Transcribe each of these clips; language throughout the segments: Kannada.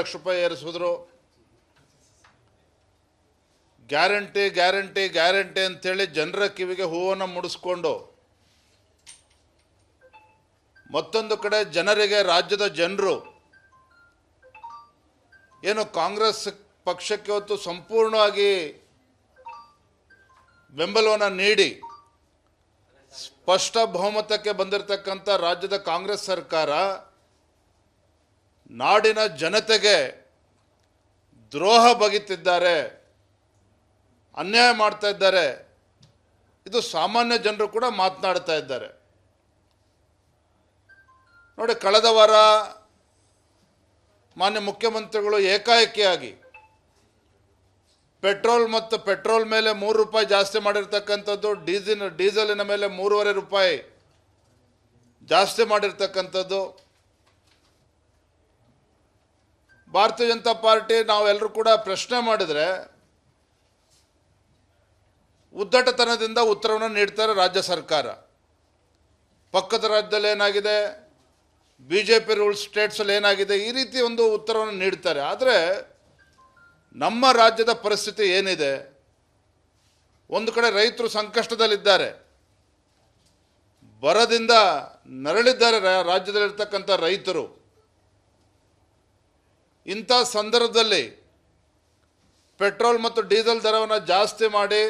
ಲಕ್ಷ ರೂಪಾಯಿ ಏರಿಸಿದ್ರು. ಗ್ಯಾರಂಟಿ ಗ್ಯಾರಂಟಿ ಗ್ಯಾರಂಟಿ ಅಂತೇಳಿ ಜನರ ಕಿವಿಗೆ ಹೂವನ್ನು ಮುಡಿಸ್ಕೊಂಡು ಮತ್ತೊಂದು ಕಡೆ ಜನರಿಗೆ ರಾಜ್ಯದ ಜನರು ಏನು ಕಾಂಗ್ರೆಸ್ ಪಕ್ಷಕ್ಕೆ ಹೊತ್ತು ಸಂಪೂರ್ಣವಾಗಿ ಬೆಂಬಲವನ್ನು ನೀಡಿ ಸ್ಪಷ್ಟ ಬಹುಮತಕ್ಕೆ ಬಂದಿರತಕ್ಕಂಥ ರಾಜ್ಯದ ಕಾಂಗ್ರೆಸ್ ಸರ್ಕಾರ ನಾಡಿನ ಜನತೆಗೆ ದ್ರೋಹ ಬಗಿತಿದ್ದಾರೆ ಅನ್ಯಾಯ ಮಾಡ್ತಾ ಇದ್ದಾರೆ. ಇದು ಸಾಮಾನ್ಯ ಜನರು ಕೂಡ ಮಾತನಾಡ್ತಾ ಇದ್ದಾರೆ. ನೋಡಿ, ಕಳೆದ ವಾರ ಮಾನ್ಯ ಮುಖ್ಯಮಂತ್ರಿಗಳು ಏಕಾಏಕಿಯಾಗಿ ಪೆಟ್ರೋಲ್ ಮತ್ತು ಪೆಟ್ರೋಲ್ ಮೇಲೆ ಮೂರು ರೂಪಾಯಿ ಜಾಸ್ತಿ ಮಾಡಿರ್ತಕ್ಕಂಥದ್ದು, ಡೀಸಿಲ್, ಡೀಸೆಲಿನ ಮೇಲೆ ಮೂರುವರೆ ರೂಪಾಯಿ ಜಾಸ್ತಿ ಮಾಡಿರ್ತಕ್ಕಂಥದ್ದು ಭಾರತೀಯ ಜನತಾ ಪಾರ್ಟಿ ನಾವೆಲ್ಲರೂ ಕೂಡ ಪ್ರಶ್ನೆ ಮಾಡಿದರೆ ಉದ್ದಟತನದಿಂದ ಉತ್ತರವನ್ನು ನೀಡ್ತಾರೆ ರಾಜ್ಯ ಸರ್ಕಾರ. ಪಕ್ಕದ ರಾಜ್ಯದಲ್ಲಿ ಏನಾಗಿದೆ? ಬಿ ಜೆ ಪಿ ರೂಲ್ ಸ್ಟೇಟ್ಸಲ್ಲಿ ಏನಾಗಿದೆ? ಈ ರೀತಿ ಒಂದು ಉತ್ತರವನ್ನು ನೀಡ್ತಾರೆ. ಆದರೆ ನಮ್ಮ ರಾಜ್ಯದ ಪರಿಸ್ಥಿತಿ ಏನಿದೆ? ಒಂದು ಕಡೆ ರೈತರು ಸಂಕಷ್ಟದಲ್ಲಿದ್ದಾರೆ. ಬರದಿಂದ ನರಳಿದ್ದಾರೆ ರಾಜ್ಯದಲ್ಲಿರ್ತಕ್ಕಂಥ ರೈತರು. ಇಂಥ ಸಂದರ್ಭದಲ್ಲಿ ಪೆಟ್ರೋಲ್ ಮತ್ತು ಡೀಸೆಲ್ ದರವನ್ನು ಜಾಸ್ತಿ ಮಾಡಿ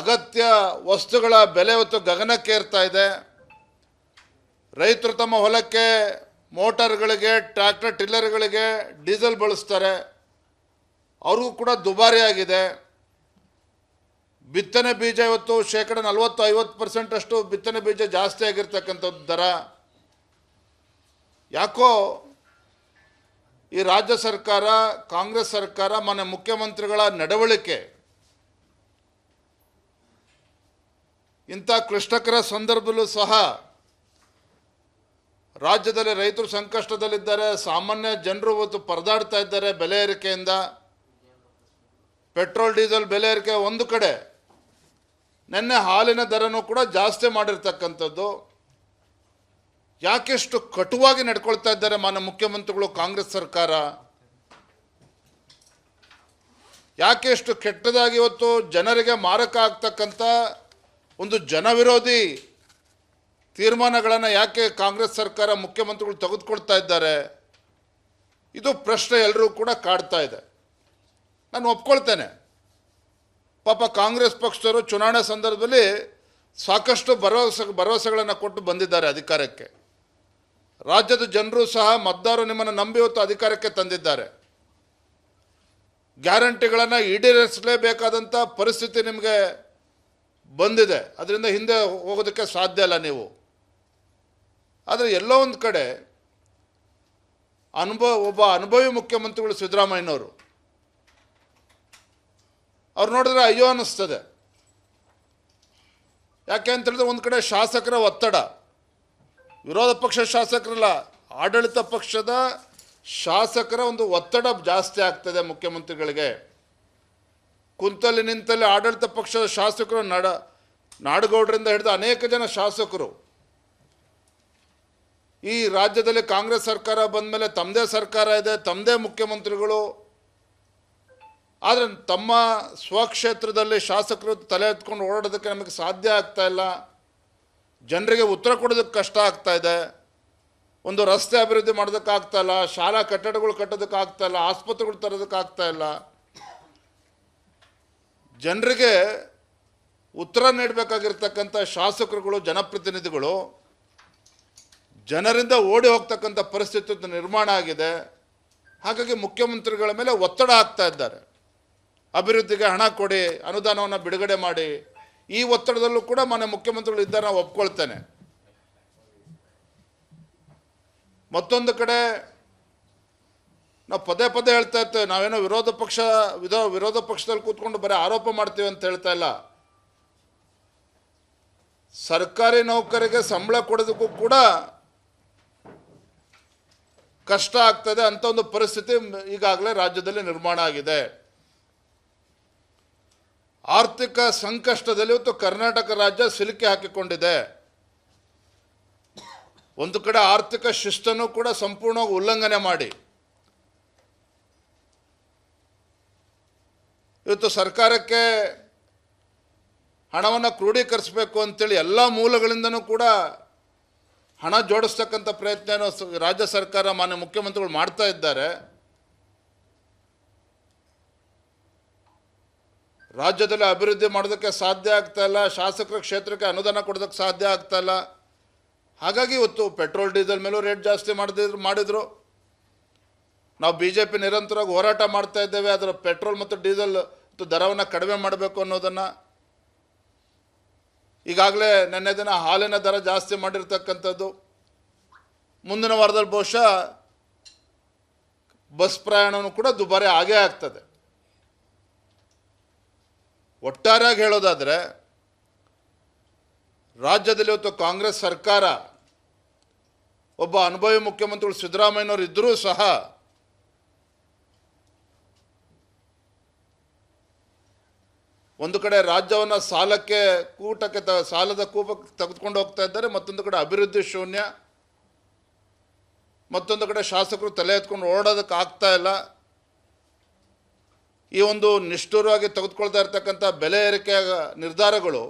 ಅಗತ್ಯ ವಸ್ತುಗಳ ಬೆಲೆ ಹೊತ್ತು ಗಗನಕ್ಕೇರ್ತಾ ಇದೆ. ರೈತರು ತಮ್ಮ ಹೊಲಕ್ಕೆ ಮೋಟಾರ್ಗಳಿಗೆ, ಟ್ರ್ಯಾಕ್ಟರ್ ಟಿಲ್ಲರ್ಗಳಿಗೆ ಡೀಸೆಲ್ ಬಳಸ್ತಾರೆ. ಅವ್ರಿಗೂ ಕೂಡ ದುಬಾರಿ ಆಗಿದೆ. ಬಿತ್ತನೆ ಬೀಜ ಇವತ್ತು ಶೇಕಡ ನಲವತ್ತು ಐವತ್ತು ಪರ್ಸೆಂಟಷ್ಟು ಬಿತ್ತನೆ ಬೀಜ ಜಾಸ್ತಿ ಆಗಿರ್ತಕ್ಕಂಥದ್ದು ದರ. ಯಾಕೋ ಈ ರಾಜ್ಯ ಸರ್ಕಾರ, ಕಾಂಗ್ರೆಸ್ ಸರ್ಕಾರ ಮನೆ ಮುಖ್ಯಮಂತ್ರಿಗಳ ನಡವಳಿಕೆ. ಇಂಥ ಕ್ಲಿಷ್ಟಕರ ಸಂದರ್ಭದಲ್ಲೂ ಸಹ ರಾಜ್ಯದಲ್ಲಿ ರೈತರು ಸಂಕಷ್ಟದಲ್ಲಿದ್ದಾರೆ. ಸಾಮಾನ್ಯ ಜನರು ಇವತ್ತು ಪರದಾಡ್ತಾ ಇದ್ದಾರೆ ಬೆಲೆ ಏರಿಕೆಯಿಂದ. ಪೆಟ್ರೋಲ್, ಡೀಸೆಲ್ ಬೆಲೆ ಏರಿಕೆ ಒಂದು ಕಡೆ. ನಿನ್ನೆ ಹಾಲಿನ ದರನೂ ಕೂಡ ಜಾಸ್ತಿ ಮಾಡಿರ್ತಕ್ಕಂಥದ್ದು. ಯಾಕೆಷ್ಟು ಕಟುವಾಗಿ ನಡ್ಕೊಳ್ತಾ ಇದ್ದಾರೆ ಮಾನ್ಯ ಮುಖ್ಯಮಂತ್ರಿಗಳು ಕಾಂಗ್ರೆಸ್ ಸರ್ಕಾರ? ಯಾಕೆ ಎಷ್ಟು ಕೆಟ್ಟದಾಗಿ ಇವತ್ತು ಜನರಿಗೆ ಮಾರಕ ಆಗ್ತಕ್ಕಂಥ ಒಂದು ಜನವಿರೋಧಿ ತೀರ್ಮಾನಗಳನ್ನು ಯಾಕೆ ಕಾಂಗ್ರೆಸ್ ಸರ್ಕಾರ ಮುಖ್ಯಮಂತ್ರಿಗಳು ತೆಗೆದುಕೊಳ್ತಾ ಇದ್ದಾರೆ? ಇದು ಪ್ರಶ್ನೆ ಎಲ್ಲರೂ ಕೂಡ ಕಾಡ್ತಾ ಇದೆ. ನಾನು ಒಪ್ಕೊಳ್ತೇನೆ. ಪಾಪ ಕಾಂಗ್ರೆಸ್ ಪಕ್ಷದವರು ಚುನಾವಣೆ ಸಂದರ್ಭದಲ್ಲಿ ಸಾಕಷ್ಟು ಭರವಸೆ ಭರವಸೆಗಳನ್ನು ಕೊಟ್ಟು ಬಂದಿದ್ದಾರೆ ಅಧಿಕಾರಕ್ಕೆ. ರಾಜ್ಯದ ಜನರು ಸಹ ಮತದಾರರು ನಿಮ್ಮನ್ನು ನಂಬಿ ಹೊತ್ತು ಅಧಿಕಾರಕ್ಕೆ ತಂದಿದ್ದಾರೆ. ಗ್ಯಾರಂಟಿಗಳನ್ನು ಈಡೇರಿಸಲೇಬೇಕಾದಂಥ ಪರಿಸ್ಥಿತಿ ನಿಮಗೆ ಬಂದಿದೆ. ಅದರಿಂದ ಹಿಂದೆ ಹೋಗೋದಕ್ಕೆ ಸಾಧ್ಯ ಇಲ್ಲ ನೀವು. ಆದರೆ ಎಲ್ಲೋ ಒಂದು ಕಡೆ ಅನುಭವ, ಒಬ್ಬ ಅನುಭವಿ ಮುಖ್ಯಮಂತ್ರಿಗಳು ಸಿದ್ದರಾಮಯ್ಯನವರು, ಅವ್ರು ನೋಡಿದ್ರೆ ಅಯ್ಯೋ ಅನ್ನಿಸ್ತದೆ. ಯಾಕೆ ಅಂತ ಹೇಳಿದ್ರೆ ಒಂದು ಕಡೆ ಶಾಸಕರ ಒತ್ತಡ. ವಿರೋಧ ಪಕ್ಷ ಶಾಸಕರಲ್ಲ, ಆಡಳಿತ ಪಕ್ಷದ ಶಾಸಕರ ಒಂದು ಒತ್ತಡ ಜಾಸ್ತಿ ಆಗ್ತದೆ ಮುಖ್ಯಮಂತ್ರಿಗಳಿಗೆ. ಕುಂತಲ್ಲಿ ನಿಂತಲ್ಲಿ ಆಡಳಿತ ಪಕ್ಷದ ಶಾಸಕರು ನಡ, ನಾಡಗೌಡರಿಂದ ಹಿಡಿದು ಅನೇಕ ಜನ ಶಾಸಕರು. ಈ ರಾಜ್ಯದಲ್ಲಿ ಕಾಂಗ್ರೆಸ್ ಸರ್ಕಾರ ಬಂದ ಮೇಲೆ ತಮ್ಮದೇ ಸರ್ಕಾರ ಇದೆ ತಮ್ಮದೇ ಮುಖ್ಯಮಂತ್ರಿಗಳು. ಆದರೆ ತಮ್ಮ ಸ್ವಕ್ಷೇತ್ರದಲ್ಲಿ ಶಾಸಕರು ತಲೆ ಎತ್ಕೊಂಡು ಓಡಾಡೋದಕ್ಕೆ ನಮಗೆ ಸಾಧ್ಯ ಆಗ್ತಾ ಇಲ್ಲ. ಜನರಿಗೆ ಉತ್ತರ ಕೊಡೋದಕ್ಕೆ ಕಷ್ಟ ಆಗ್ತಾ ಇದೆ. ಒಂದು ರಸ್ತೆ ಅಭಿವೃದ್ಧಿ ಮಾಡೋದಕ್ಕೆ ಆಗ್ತಾ ಇಲ್ಲ. ಶಾಲಾ ಕಟ್ಟಡಗಳು ಕಟ್ಟೋದಕ್ಕೆ ಆಗ್ತಾ ಇಲ್ಲ. ಆಸ್ಪತ್ರೆಗಳು ತರೋದಕ್ಕೆ ಆಗ್ತಾ ಇಲ್ಲ. ಜನರಿಗೆ ಉತ್ತರ ನೀಡಬೇಕಾಗಿರ್ತಕ್ಕಂಥ ಶಾಸಕರುಗಳು, ಜನಪ್ರತಿನಿಧಿಗಳು, ಜನರಿಂದ ಓಡಿ ಹೋಗ್ತಕ್ಕಂಥ ಪರಿಸ್ಥಿತಿ ನಿರ್ಮಾಣ ಆಗಿದೆ. ಹಾಗಾಗಿ ಮುಖ್ಯಮಂತ್ರಿಗಳ ಮೇಲೆ ಒತ್ತಡ ಆಗ್ತಾ ಇದ್ದಾರೆ. ಅಭಿವೃದ್ಧಿಗೆ ಹಣ ಕೊಡಿ, ಅನುದಾನವನ್ನು ಬಿಡುಗಡೆ ಮಾಡಿ. ಈ ಒತ್ತಡದಲ್ಲೂ ಕೂಡ ಮನೆ ಮುಖ್ಯಮಂತ್ರಿಗಳು ಇದ್ದಾರೆ, ನಾವು ಒಪ್ಕೊಳ್ತೇನೆ. ಮತ್ತೊಂದು ಕಡೆ ನಾವು ಪದೇ ಪದೇ ಹೇಳ್ತಾ ಇರ್ತೇವೆ, ನಾವೇನೋ ವಿರೋಧ ಪಕ್ಷ, ವಿಧೋ, ವಿರೋಧ ಪಕ್ಷದಲ್ಲಿ ಕೂತ್ಕೊಂಡು ಬರೀ ಆರೋಪ ಮಾಡ್ತೀವಿ ಅಂತ ಹೇಳ್ತಾ ಇಲ್ಲ. ಸರ್ಕಾರಿ ನೌಕರಿಗೆ ಸಂಬಳ ಕೊಡೋದಕ್ಕೂ ಕೂಡ ಕಷ್ಟ ಆಗ್ತದೆ ಅಂತ ಒಂದು ಪರಿಸ್ಥಿತಿ ಈಗಾಗಲೇ ರಾಜ್ಯದಲ್ಲಿ ನಿರ್ಮಾಣ ಆಗಿದೆ. ಆರ್ಥಿಕ ಸಂಕಷ್ಟದಲ್ಲಿ ಇವತ್ತು ಕರ್ನಾಟಕ ರಾಜ್ಯ ಸಿಲುಕಿ ಹಾಕಿಕೊಂಡಿದೆ. ಒಂದು ಕಡೆ ಆರ್ಥಿಕ ಶಿಸ್ತನ್ನು ಕೂಡ ಸಂಪೂರ್ಣವಾಗಿ ಉಲ್ಲಂಘನೆ ಮಾಡಿ. ಇವತ್ತು ಸರ್ಕಾರಕ್ಕೆ ಹಣವನ್ನು ಕ್ರೋಢೀಕರಿಸಬೇಕು ಅಂತೇಳಿ ಎಲ್ಲ ಮೂಲಗಳಿಂದನೂ ಕೂಡ ಹಣ ಜೋಡಿಸ್ತಕ್ಕಂಥ ಪ್ರಯತ್ನ ರಾಜ್ಯ ಸರ್ಕಾರ ಮಾನ್ಯ ಮುಖ್ಯಮಂತ್ರಿಗಳು ಮಾಡ್ತಾ ಇದ್ದಾರೆ. ರಾಜ್ಯದಲ್ಲಿ ಅಭಿವೃದ್ಧಿ ಮಾಡೋದಕ್ಕೆ ಸಾಧ್ಯ ಆಗ್ತಾಯಿಲ್ಲ ಶಾಸಕರ ಕ್ಷೇತ್ರಕ್ಕೆ ಅನುದಾನ ಕೊಡೋದಕ್ಕೆ ಸಾಧ್ಯ ಆಗ್ತಾಯಿಲ್ಲ ಹಾಗಾಗಿ ಇವತ್ತು ಪೆಟ್ರೋಲ್, ಡೀಸೆಲ್ ಮೇಲೂ ರೇಟ್ ಜಾಸ್ತಿ ಮಾಡಿದ್ರು ಮಾಡಿದರು. ನಾವು ಬಿ ಜೆ ಪಿ ನಿರಂತರವಾಗಿ ಹೋರಾಟ ಮಾಡ್ತಾ ಇದ್ದೇವೆ ಅದರ ಪೆಟ್ರೋಲ್ ಮತ್ತು ಡೀಸೆಲ್ ದರವನ್ನು ಕಡಿಮೆ ಮಾಡಬೇಕು ಅನ್ನೋದನ್ನು. ಈಗಾಗಲೇ ನಿನ್ನೆ ದಿನ ಹಾಲಿನ ದರ ಜಾಸ್ತಿ ಮಾಡಿರ್ತಕ್ಕಂಥದ್ದು. ಮುಂದಿನ ವಾರದಲ್ಲಿ ಬಹುಶಃ ಬಸ್ ಪ್ರಯಾಣವೂ ಕೂಡ ದುಬಾರಿ ಆಗೇ ಆಗ್ತದೆ. ಒಟ್ಟಾರೆಯಾಗಿ ಹೇಳೋದಾದರೆ, ರಾಜ್ಯದಲ್ಲಿ ಇವತ್ತು ಕಾಂಗ್ರೆಸ್ ಸರ್ಕಾರ, ಒಬ್ಬ ಅನುಭವಿ ಮುಖ್ಯಮಂತ್ರಿಗಳು ಸಿದ್ದರಾಮಯ್ಯನವರು ಇದ್ದರೂ ಸಹ, ಒಂದು ಕಡೆ ರಾಜ್ಯವನ್ನು ಸಾಲಕ್ಕೆ ಕೂಟಕ್ಕೆ ತ, ಸಾಲದ ಕೂಪಕ್ಕೆ ತೆಗೆದುಕೊಂಡು ಹೋಗ್ತಾ ಇದ್ದಾರೆ, ಮತ್ತೊಂದು ಕಡೆ ಅಭಿವೃದ್ಧಿ ಶೂನ್ಯ, ಮತ್ತೊಂದು ಕಡೆ ಶಾಸಕರು ತಲೆ ಎತ್ಕೊಂಡು ಓಡೋದಕ್ಕೆ ಆಗ್ತಾ ಇಲ್ಲ. ಈ ಒಂದು ನಿಷ್ಠುರವಾಗಿ ತೆಗೆದುಕೊಳ್ತಾ ಇರ್ತಕ್ಕಂಥ ಬೆಲೆ ಏರಿಕೆ ನಿರ್ಧಾರಗಳು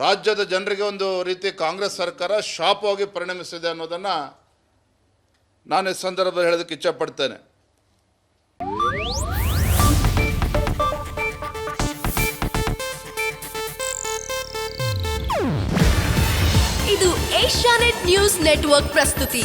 ರಾಜ್ಯದ ಜನರಿಗೆ ಒಂದು ರೀತಿ ಕಾಂಗ್ರೆಸ್ ಸರ್ಕಾರ ಶಾಪವಾಗಿ ಪರಿಣಮಿಸಿದೆ ಅನ್ನೋದನ್ನು ನಾನು ಈ ಸಂದರ್ಭದಲ್ಲಿ ಹೇಳೋದಕ್ಕೆ ಇಚ್ಛಪಡ್ತೇನೆ. ಇದು ಏಷ್ಯಾನೆಟ್ ನ್ಯೂಸ್ ನೆಟ್ವರ್ಕ್ ಪ್ರಸ್ತುತಿ.